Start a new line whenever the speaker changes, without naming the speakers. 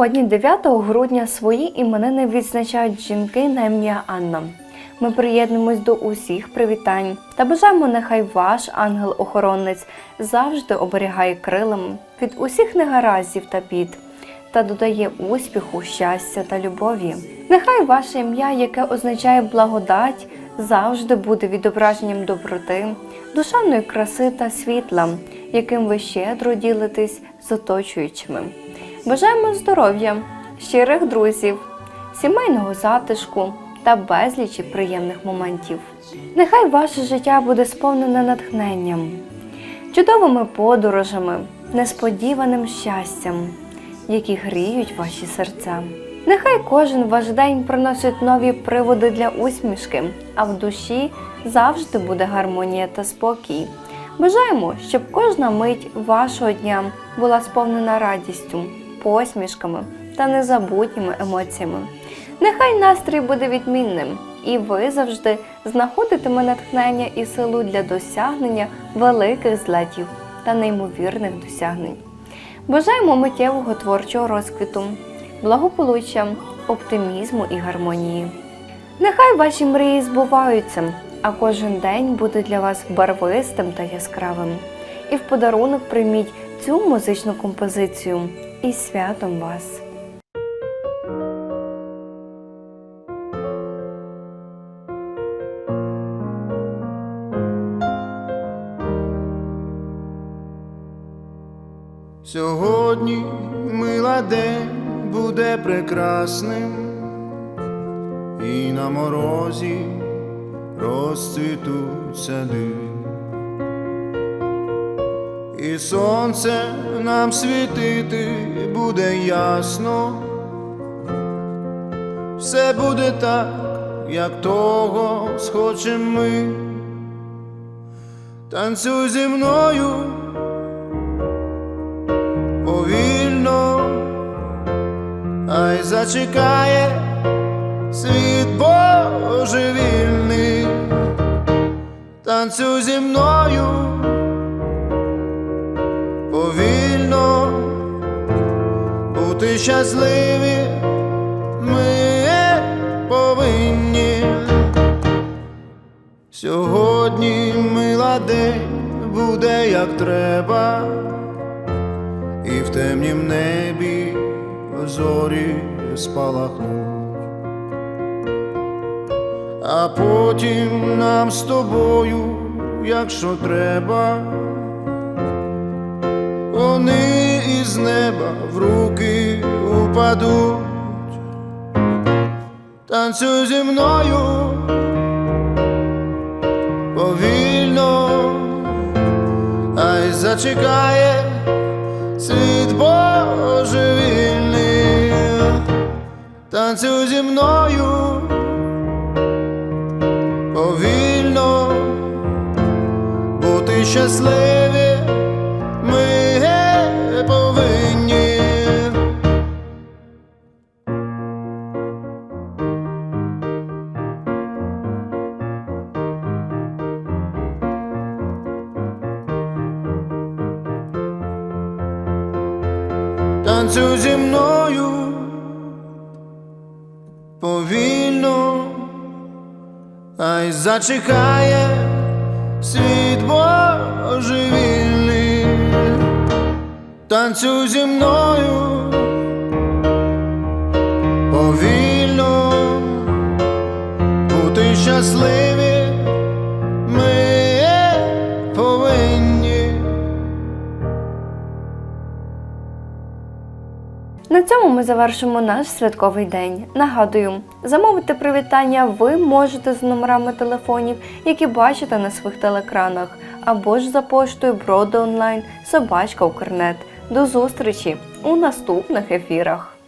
Сьогодні, 9 грудня, свої іменини відзначають жінки на ім'я Анна. Ми приєднуємось до усіх привітань та бажаємо, нехай ваш ангел-охоронець завжди оберігає крилами від усіх негараздів та бід та додає успіху, щастя та любові. Нехай ваше ім'я, яке означає благодать, завжди буде відображенням доброти, душевної краси та світла, яким ви щедро ділитесь з оточуючими. Бажаємо здоров'я, щирих друзів, сімейного затишку та безлічі приємних моментів. Нехай ваше життя буде сповнене натхненням, чудовими подорожами, несподіваним щастям, які гріють ваші серця. Нехай кожен ваш день приносить нові приводи для усмішки, а в душі завжди буде гармонія та спокій. Бажаємо, щоб кожна мить вашого дня була сповнена радістю, посмішками та незабутніми емоціями. Нехай настрій буде відмінним, і ви завжди знаходитиме натхнення і силу для досягнення великих злетів та неймовірних досягнень. Бажаємо миттєвого творчого розквіту, благополуччя, оптимізму і гармонії. Нехай ваші мрії збуваються, а кожен день буде для вас барвистим та яскравим. І в подарунок прийміть цю музичну композицію із святом вас!
Сьогодні мила день буде прекрасним, і на морозі розцвітуть сади, і сонце нам світити буде ясно, все буде так, як того схочем ми. Танцюй зі мною повільно, ай зачекає світ божевільний, танцюй зі мною бути щасливі. Ми повинні. Сьогодні мила день буде як треба. І в темнім небі зорі спалахнуть, а потім нам з тобою, якщо треба, вони із неба в руки упадуть, танцюй зі мною повільно, ай зачекає світ божевільний, танцюй зі мною повільно, бути щасливі танцюй зі мною повільно, ай зачекає світ божевільний, танцюй зі мною повільно, бути щасливі
На цьому ми завершимо наш святковий день. Нагадую, замовити привітання ви можете з номерами телефонів, які бачите на своїх телекранах, або ж за поштою Броди онлайн, собачка Укрнет. До зустрічі у наступних ефірах.